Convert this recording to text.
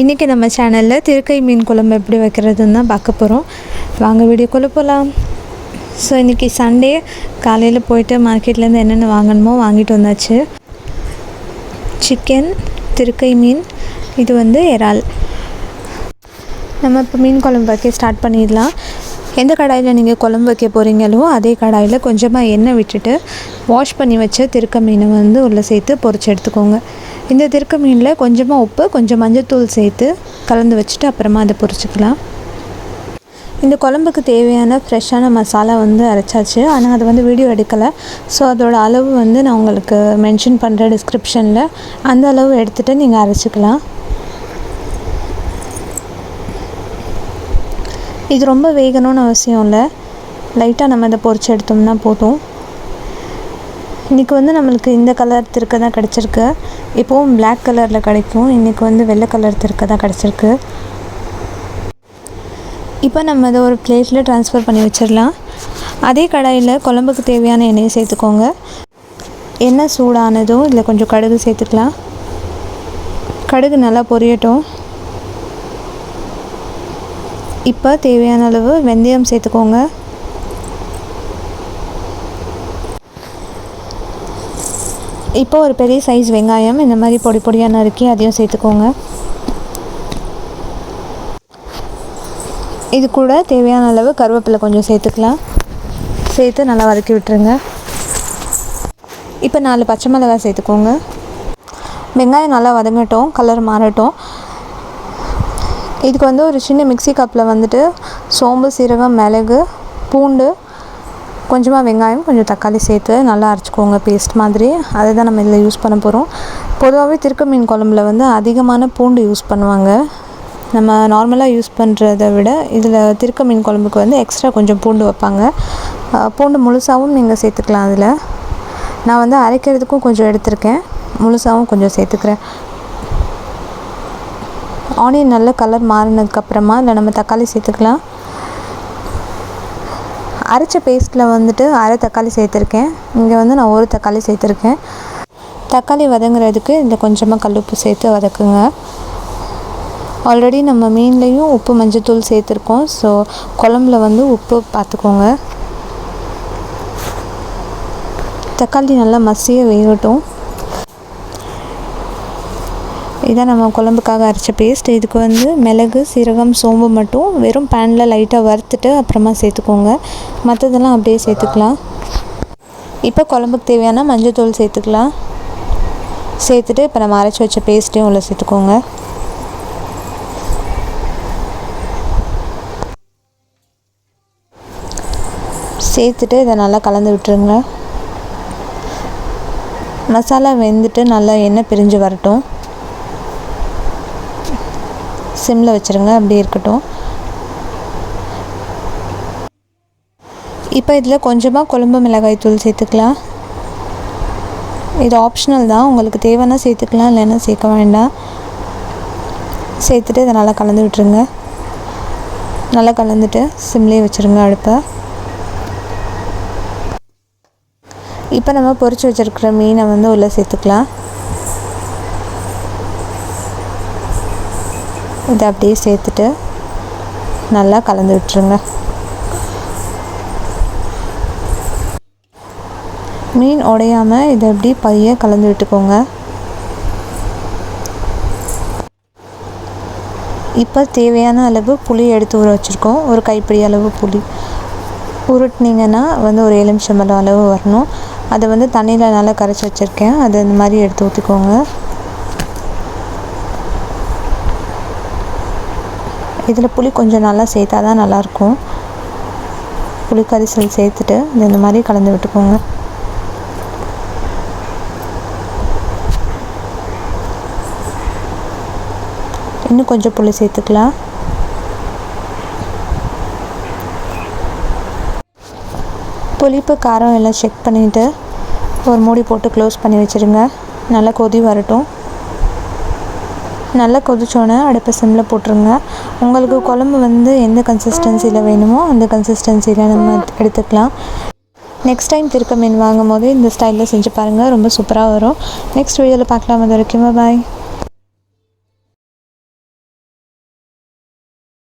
இன்றைக்கி நம்ம சேனலில் திருக்கை மீன் குழம்பு எப்படி வைக்கிறதுன்னு தான் பார்க்க போகிறோம் வாங்க வீடியோக்குள்ளே போகலாம் ஸோ இன்றைக்கி சண்டே காலையில் போயிட்டு மார்க்கெட்லேருந்து என்னென்ன வாங்கணுமோ வாங்கிட்டு வந்தாச்சு. சிக்கன் திருக்கை மீன் இது வந்து இறால். நம்ம இப்போ மீன் குழம்பு வைக்க ஸ்டார்ட் பண்ணிடலாம். எந்த கடாயில் நீங்கள் குழம்பு வைக்க போகிறீங்களோ அதே கடாயில் கொஞ்சமாக எண்ணெய் விட்டுட்டு வாஷ் பண்ணி வச்ச திருக்க மீனை வந்து உள்ளே சேர்த்து பொறிச்சு எடுத்துக்கோங்க. இந்த திருக்க மீனில் கொஞ்சமாக உப்பு கொஞ்சம் மஞ்சத்தூள் சேர்த்து கலந்து வச்சுட்டு அப்புறமா அதை பொரிச்சுக்கலாம் இந்த குழம்புக்கு தேவையான ஃப்ரெஷ்ஷான மசாலா வந்து அரைச்சாச்சு. ஆனால் அது வந்து வீடியோ எடுக்கலை. ஸோ அதோட அளவு வந்து நான் உங்களுக்கு மென்ஷன் பண்ணுறேன் டிஸ்கிரிப்ஷனில் அந்த அளவு எடுத்துகிட்டு நீங்கள் அரைச்சிக்கலாம். இது ரொம்ப வேகணும்னு அவசியம் இல்லை. லைட்டாக நம்ம இதை பொறிச்சு எடுத்தோம்னா போதும். இன்றைக்கி வந்து நம்மளுக்கு இந்த கலர் திருக்க தான் கிடச்சிருக்கு. இப்போவும் பிளாக் கலரில் கிடைக்கும். இன்றைக்கி வந்து வெள்ளை கலர் திருக்க தான் கிடச்சிருக்கு. இப்போ நம்ம இதை ஒரு பிளேட்டில் ட்ரான்ஸ்ஃபர் பண்ணி வச்சிடலாம். அதே கடாயில் குழம்புக்கு தேவையான எண்ணெயை சேர்த்துக்கோங்க. எண்ணெய் சூடானதும் இதில் கொஞ்சம் கடுகு சேர்த்துக்கலாம். கடுகு நல்லா பொரியட்டும். இப்போ தேவையான அளவு வெந்தயம் சேர்த்துக்கோங்க. இப்போ ஒரு பெரிய சைஸ் வெங்காயம் இந்த மாதிரி பொடி பொடியாக நறுக்கி அதையும் சேர்த்துக்கோங்க. இது கூட தேவையான அளவு கருவேப்பிலை கொஞ்சம் சேர்த்துக்கலாம். சேர்த்து நல்லா வதக்கி விட்டுருங்க. இப்போ நாலு பச்சை மிளகாய் சேர்த்துக்கோங்க. வெங்காயம் நல்லா வதங்கட்டும் கலர் மாறட்டும். இதுக்கு வந்து ஒரு சின்ன மிக்ஸி கப்பில் வந்துட்டு சோம்பு சீரகம் மிளகு பூண்டு கொஞ்சமாக வெங்காயம் கொஞ்சம் தக்காளி சேர்த்து நல்லா அரைச்சிக்கோங்க பேஸ்ட் மாதிரி. அதை தான் நம்ம இதில் யூஸ் பண்ண போகிறோம் பொதுவாகவே திருக்க மீன் குழம்புல வந்து அதிகமான பூண்டு யூஸ் பண்ணுவாங்க. நம்ம நார்மலாக யூஸ் பண்ணுறத விட இதில் திருக்க மீன் குழம்புக்கு வந்து எக்ஸ்ட்ரா கொஞ்சம் பூண்டு வைப்பாங்க. பூண்டு முழுசாகவும் நீங்கள் சேர்த்துக்கலாம் அதில் நான் வந்து அரைக்கிறதுக்கும் கொஞ்சம் எடுத்திருக்கேன். முழுசாகவும் கொஞ்சம் சேர்த்துக்கிறேன். ஆனியன் நல்ல கலர் மாறினதுக்கப்புறமா இல்லை நம்ம தக்காளி சேர்த்துக்கலாம். அரைச்ச பேஸ்ட்டில் வந்துட்டு அரை தக்காளி சேர்த்துருக்கேன். இங்கே வந்து நான் ஒரு தக்காளி சேர்த்துருக்கேன். தக்காளி வதங்குறதுக்கு இதில் கொஞ்சமாக கல்லுப்பு சேர்த்து வதக்குங்க. ஆல்ரெடி நம்ம மீன்லேயும் உப்பு மஞ்சத்தூள் சேர்த்துருக்கோம். ஸோ குழம்புல வந்து உப்பு பார்த்துக்கோங்க. தக்காளி நல்லா மசிய வேகட்டும். இதான் நம்ம குழம்புக்காக அரைச்ச பேஸ்ட் இதுக்கு வந்து மிளகு சீரகம் சோம்பு மட்டும் வெறும் பேனில் லைட்டாக வறுத்துட்டு அப்புறமா சேர்த்துக்கோங்க. மற்றதெல்லாம் அப்படியே சேர்த்துக்கலாம். இப்போ குழம்புக்கு தேவையான மஞ்சள்தூள் சேர்த்துக்கலாம். சேர்த்துட்டு இப்போ நம்ம அரைச்சி வச்ச பேஸ்ட்டையும் உள்ள சேர்த்துக்கோங்க. சேர்த்துட்டு இதை நல்லா கலந்து விட்டுருங்க. மசாலா வெந்துட்டு நல்லா எண்ணெய் பிரிஞ்சு வரட்டும். சிம்மில் வச்சுருங்க அப்படியே இருக்கட்டும். இப்போ இதில் கொஞ்சமாக குழம்பு மிளகாய் தூள் சேர்த்துக்கலாம். இது ஆப்ஷனல் தான். உங்களுக்கு தேவைன்னா சேர்த்துக்கலாம் இல்லைன்னா சேர்க்க வேண்டாம். சேர்த்துட்டு இதை நல்லா கலந்து விட்டுருங்க. நல்லா கலந்துட்டு சிம்லேயே வச்சுருங்க அடுப்பை. இப்போ நம்ம பொறிச்சு வச்சுருக்கிற மீனை வந்து உள்ளே சேர்த்துக்கலாம். இதை அப்படியே சேர்த்துட்டு நல்லா கலந்து விட்டுருங்க. மீன் உடையாமல் இதை அப்படி பைய கலந்து விட்டுக்கோங்க. இப்போ தேவையான அளவு புளி எடுத்து ஊற வச்சுருக்கோம். ஒரு கைப்பிடி அளவு புளி. உருட்டினீங்கன்னா வந்து ஒரு எலுமிச்சம்பழம் அளவு வரணும். அதை வந்து தண்ணியில் நல்லா கரைச்சி வச்சுருக்கேன். அதை இந்த மாதிரி எடுத்து ஊற்றிக்கோங்க இதில் புளி கொஞ்சம் நல்லா சேர்த்தா தான் நல்லாயிருக்கும். புளி கரிசல் சேர்த்துட்டு இந்த மாதிரி கலந்து விட்டுக்கோங்க. இன்னும் கொஞ்சம் புளி சேர்த்துக்கலாம். புளிப்பு காரம் எல்லாம் செக் பண்ணிவிட்டு ஒரு மூடி போட்டு க்ளோஸ் பண்ணி வச்சுருங்க. நல்லா கொதி வரட்டும். நல்லா கொதிச்சோடனே அடுப்பை சிம்மில் போட்டுருங்க. உங்களுக்கு குழம்பு வந்து எந்த கன்சிஸ்டன்சியில் வேணுமோ அந்த கன்சிஸ்டன்சியில் நம்ம எடுத்துக்கலாம். நெக்ஸ்ட் டைம் திருக்க மீன் வாங்கும் போது இந்த ஸ்டைலில் செஞ்சு பாருங்கள் ரொம்ப சூப்பராக வரும். நெக்ஸ்ட் வீடியோவில் பார்க்கலாம். அது வரைக்கும் பாய்